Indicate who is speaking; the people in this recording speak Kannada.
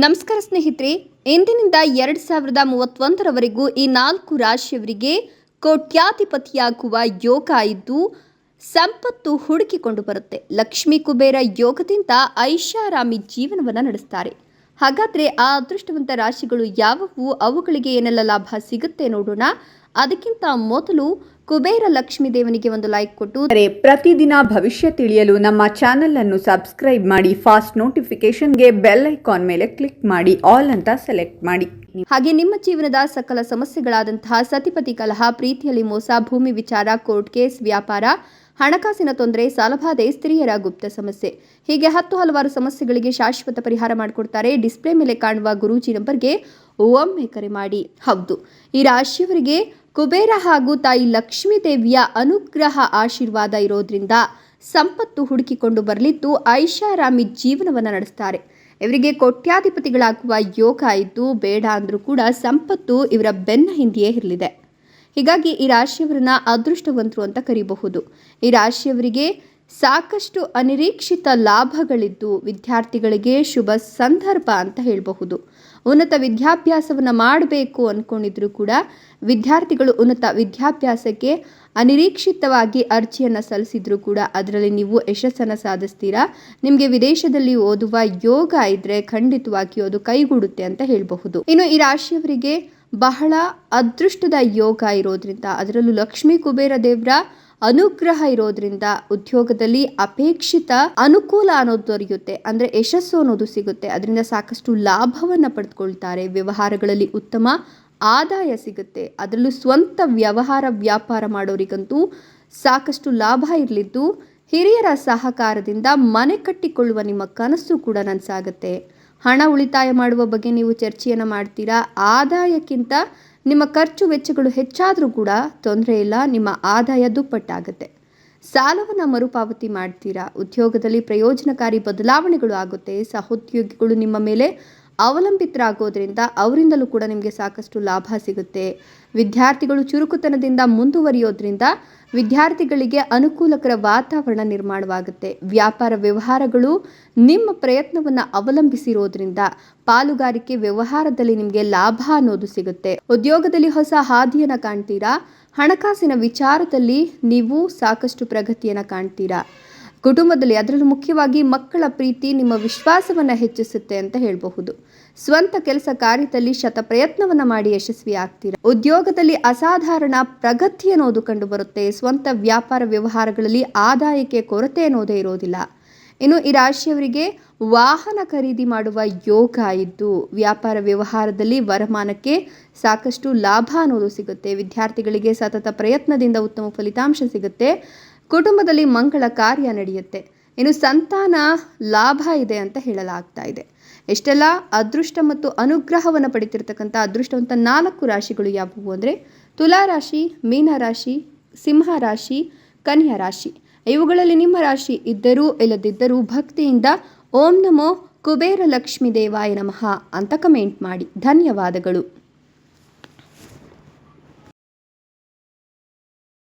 Speaker 1: ನಮಸ್ಕಾರ ಸ್ನೇಹಿತರೆ, ಇಂದಿನಿಂದ ಎರಡು ಸಾವಿರದ ಮೂವತ್ತೊಂದರವರೆಗೂ ಈ ನಾಲ್ಕು ರಾಶಿಯವರಿಗೆ ಕೋಟ್ಯಾಧಿಪತಿಯಾಗುವ ಯೋಗ ಇದ್ದು, ಸಂಪತ್ತು ಹುಡುಕಿಕೊಂಡು ಬರುತ್ತೆ. ಲಕ್ಷ್ಮೀ ಕುಬೇರ ಯೋಗದಿಂದ ಐಷಾರಾಮಿ ಜೀವನವನ್ನು ನಡೆಸ್ತಾರೆ. ಹಾಗಾದರೆ ಆ ಅದೃಷ್ಟವಂತ ರಾಶಿಗಳು ಯಾವುವು? ಅವುಗಳಿಗೆ ಏನೆಲ್ಲ ಲಾಭ ಸಿಗುತ್ತೆ ನೋಡೋಣ. ಅದಕ್ಕಿಂತ ಮೊದಲು ಕುಬೇರ ಲಕ್ಷ್ಮೀ ದೇವನಿಗೆ ಒಂದು ಲೈಕ್ ಕೊಟ್ಟು
Speaker 2: ಪ್ರತಿದಿನ ಭವಿಷ್ಯ ತಿಳಿಯಲು ನಮ್ಮ ಚಾನೆಲ್ ಅನ್ನು ಸಬ್ಸ್ಕ್ರೈಬ್ ಮಾಡಿ ಫಾಸ್ಟ್ ನೋಟಿಫಿಕೇಶನ್ಗೆ ಬೆಲ್ ಐಕಾನ್ ಮೇಲೆ ಕ್ಲಿಕ್ ಮಾಡಿ ಆಲ್ ಅಂತ ಸೆಲೆಕ್ಟ್ ಮಾಡಿ.
Speaker 1: ಹಾಗೆ ನಿಮ್ಮ ಜೀವನದ ಸಕಲ ಸಮಸ್ಯೆಗಳಾದಂತಹ ಸತಿಪತಿ ಕಲಹ ಪ್ರೀತಿಯಲ್ಲಿ ಮೋಸ ಭೂಮಿ ವಿಚಾರ ಕೋರ್ಟ್ ಕೇಸ್ ವ್ಯಾಪಾರ ಹಣಕಾಸಿನ ತೊಂದರೆ ಸಾಲಬಾಧೆ ಸ್ತ್ರೀಯರ ಗುಪ್ತ ಸಮಸ್ಯೆ. ಹೀಗೆ ಹತ್ತು ಹಲವಾರು ಸಮಸ್ಯೆಗಳಿಗೆ ಶಾಶ್ವತ ಪರಿಹಾರ ಮಾಡಿಕೊಡ್ತಾರೆ. ಡಿಸ್ಪ್ಲೇ ಮೇಲೆ ಕಾಣುವ ಗುರೂಜಿ ನಂಬರ್ಗೆ ಒಮ್ಮೆ ಕರೆ ಮಾಡಿ. ಹೌದು ಈ ರಾಶಿಯವರಿಗೆ ಕುಬೇರ ಹಾಗೂ ತಾಯಿ ಲಕ್ಷ್ಮೀ ದೇವಿಯ ಅನುಗ್ರಹ ಆಶೀರ್ವಾದ ಇರೋದ್ರಿಂದ ಸಂಪತ್ತು ಹುಡುಕಿಕೊಂಡು ಬರಲಿದ್ದು ಐಷಾರಾಮಿ ಜೀವನವನ್ನು ನಡೆಸ್ತಾರೆ. ಇವರಿಗೆ ಕೋಟ್ಯಾಧಿಪತಿಗಳಾಗುವ ಯೋಗ ಇದ್ದು ಬೇಡ ಅಂದರೂ ಕೂಡ ಸಂಪತ್ತು ಇವರ ಬೆನ್ನ ಹಿಂದೆಯೇ ಇರಲಿದೆ. ಹೀಗಾಗಿ ಈ ರಾಶಿಯವರನ್ನ ಅದೃಷ್ಟವಂತರು ಅಂತ ಕರೀಬಹುದು. ಈ ರಾಶಿಯವರಿಗೆ ಸಾಕಷ್ಟು ಅನಿರೀಕ್ಷಿತ ಲಾಭಗಳಿದ್ದು ವಿದ್ಯಾರ್ಥಿಗಳಿಗೆ ಶುಭ ಸಂದರ್ಭ ಅಂತ ಹೇಳಬಹುದು. ಉನ್ನತ ವಿದ್ಯಾಭ್ಯಾಸವನ್ನು ಮಾಡಬೇಕು ಅಂದ್ಕೊಂಡಿದ್ರು ಕೂಡ ವಿದ್ಯಾರ್ಥಿಗಳು ಉನ್ನತ ವಿದ್ಯಾಭ್ಯಾಸಕ್ಕೆ ಅನಿರೀಕ್ಷಿತವಾಗಿ ಅರ್ಜಿಯನ್ನು ಸಲ್ಲಿಸಿದ್ರು ಕೂಡ ಅದರಲ್ಲಿ ನೀವು ಯಶಸ್ಸನ್ನು ಸಾಧಿಸ್ತೀರಾ? ನಿಮಗೆ ವಿದೇಶದಲ್ಲಿ ಓದುವ ಯೋಗ ಇದ್ರೆ ಖಂಡಿತವಾಗಿಯೂ ಅದು ಕೈಗೂಡುತ್ತೆ ಅಂತ ಹೇಳಬಹುದು. ಇನ್ನು ಈ ರಾಶಿಯವರಿಗೆ ಬಹಳ ಅದೃಷ್ಟದ ಯೋಗ ಇರೋದ್ರಿಂದ ಅದರಲ್ಲೂ ಲಕ್ಷ್ಮೀ ಕುಬೇರ ದೇವರ ಅನುಗ್ರಹ ಇರೋದ್ರಿಂದ ಉದ್ಯೋಗದಲ್ಲಿ ಅಪೇಕ್ಷಿತ ಅನುಕೂಲ ಅನ್ನೋದು ದೊರೆಯುತ್ತೆ. ಅಂದ್ರೆ ಯಶಸ್ಸು ಅನ್ನೋದು ಸಿಗುತ್ತೆ. ಅದರಿಂದ ಸಾಕಷ್ಟು ಲಾಭವನ್ನ ಪಡೆದುಕೊಳ್ತಾರೆ ವ್ಯವಹಾರಗಳಲ್ಲಿ ಉತ್ತಮ ಆದಾಯ ಸಿಗುತ್ತೆ. ಅದರಲ್ಲೂ ಸ್ವಂತ ವ್ಯವಹಾರ ವ್ಯಾಪಾರ ಮಾಡೋರಿಗಂತೂ ಸಾಕಷ್ಟು ಲಾಭ ಇರಲಿದ್ದು ಹಿರಿಯರ ಸಹಕಾರದಿಂದ ಮನೆ ಕಟ್ಟಿಕೊಳ್ಳುವ ನಿಮ್ಮ ಕನಸು ಕೂಡ ನನಸಾಗುತ್ತೆ. ಹಣ ಉಳಿತಾಯ ಮಾಡುವ ಬಗ್ಗೆ ನೀವು ಚರ್ಚೆಯನ್ನು ಮಾಡ್ತೀರಾ? ಆದಾಯಕ್ಕಿಂತ ನಿಮ್ಮ ಖರ್ಚು ವೆಚ್ಚಗಳು ಹೆಚ್ಚಾದರೂ ಕೂಡ ತೊಂದರೆ ಇಲ್ಲ, ನಿಮ್ಮ ಆದಾಯ ದುಪ್ಪಟ್ಟಾಗುತ್ತೆ. ಸಾಲವನ್ನು ಮರುಪಾವತಿ ಮಾಡ್ತೀರಾ? ಉದ್ಯೋಗದಲ್ಲಿ ಪ್ರಯೋಜನಕಾರಿ ಬದಲಾವಣೆಗಳು ಆಗುತ್ತೆ, ಸಹೋದ್ಯೋಗಿಗಳು ನಿಮ್ಮ ಮೇಲೆ ಅವಲಂಬಿತರಾಗೋದ್ರಿಂದ ಅವರಿಂದಲೂ ಕೂಡ ನಿಮಗೆ ಸಾಕಷ್ಟು ಲಾಭ ಸಿಗುತ್ತೆ. ವಿದ್ಯಾರ್ಥಿಗಳು ಚುರುಕುತನದಿಂದ ಮುಂದುವರಿಯೋದ್ರಿಂದ ವಿದ್ಯಾರ್ಥಿಗಳಿಗೆ ಅನುಕೂಲಕರ ವಾತಾವರಣ ನಿರ್ಮಾಣವಾಗುತ್ತೆ. ವ್ಯಾಪಾರ ವ್ಯವಹಾರಗಳು ನಿಮ್ಮ ಪ್ರಯತ್ನವನ್ನು ಅವಲಂಬಿಸಿರೋದ್ರಿಂದ ಪಾಲುಗಾರಿಕೆ ವ್ಯವಹಾರದಲ್ಲಿ ನಿಮಗೆ ಲಾಭ ಅನ್ನೋದು ಸಿಗುತ್ತೆ. ಉದ್ಯೋಗದಲ್ಲಿ ಹೊಸ ಹಾದಿಯನ್ನು ಕಾಣ್ತೀರಾ? ಹಣಕಾಸಿನ ವಿಚಾರದಲ್ಲಿ ನೀವು ಸಾಕಷ್ಟು ಪ್ರಗತಿಯನ್ನು ಕಾಣ್ತೀರಾ? ಕುಟುಂಬದಲ್ಲಿ ಅದರಲ್ಲೂ ಮುಖ್ಯವಾಗಿ ಮಕ್ಕಳ ಪ್ರೀತಿ, ನಿಮ್ಮ ವಿಶ್ವಾಸವನ್ನು ಹೆಚ್ಚಿಸುತ್ತೆ ಅಂತ ಹೇಳಬಹುದು. ಸ್ವಂತ ಕೆಲಸ ಕಾರ್ಯದಲ್ಲಿ ಶತ ಪ್ರಯತ್ನವನ್ನು ಮಾಡಿ ಯಶಸ್ವಿ ಆಗ್ತೀರಾ? ಉದ್ಯೋಗದಲ್ಲಿ ಅಸಾಧಾರಣ ಪ್ರಗತಿ ಅನ್ನೋದು ಕಂಡುಬರುತ್ತೆ. ಸ್ವಂತ ವ್ಯಾಪಾರ ವ್ಯವಹಾರಗಳಲ್ಲಿ ಆದಾಯಕ್ಕೆ ಕೊರತೆ ಅನ್ನೋದೇ ಇರೋದಿಲ್ಲ. ಇನ್ನು ಈ ರಾಶಿಯವರಿಗೆ ವಾಹನ ಖರೀದಿ ಮಾಡುವ ಯೋಗ ಇದ್ದು, ವ್ಯಾಪಾರ ವ್ಯವಹಾರದಲ್ಲಿ ವರಮಾನಕ್ಕೆ ಸಾಕಷ್ಟು ಲಾಭ ಅನ್ನೋದು ಸಿಗುತ್ತೆ. ವಿದ್ಯಾರ್ಥಿಗಳಿಗೆ ಸತತ ಪ್ರಯತ್ನದಿಂದ ಉತ್ತಮ ಫಲಿತಾಂಶ ಸಿಗುತ್ತೆ. ಕುಟುಂಬದಲ್ಲಿ ಮಂಗಳ ಕಾರ್ಯ ನಡೆಯುತ್ತೆ. ಇನ್ನು ಸಂತಾನ ಲಾಭ ಇದೆ ಅಂತ ಹೇಳಲಾಗ್ತಾ ಇದೆ. ಎಷ್ಟೆಲ್ಲ ಅದೃಷ್ಟ ಮತ್ತು ಅನುಗ್ರಹವನ್ನು ಪಡಿತಿರ್ತಕ್ಕಂಥ ಅದೃಷ್ಟವಂತ ನಾಲ್ಕು ರಾಶಿಗಳು ಯಾವುವು ಅಂದರೆ ತುಲಾ ರಾಶಿ, ಮೀನ ರಾಶಿ, ಸಿಂಹ ರಾಶಿ, ಕನ್ಯಾ ರಾಶಿ. ಇವುಗಳಲ್ಲಿ ನಿಮ್ಮ ರಾಶಿ ಇದ್ದರೂ ಇಲ್ಲದಿದ್ದರೂ ಭಕ್ತಿಯಿಂದ ಓಂ ನಮೋ ಕುಬೇರ ಲಕ್ಷ್ಮೀ ದೇವಾಯ ನಮಃ ಅಂತ ಕಮೆಂಟ್ ಮಾಡಿ. ಧನ್ಯವಾದಗಳು.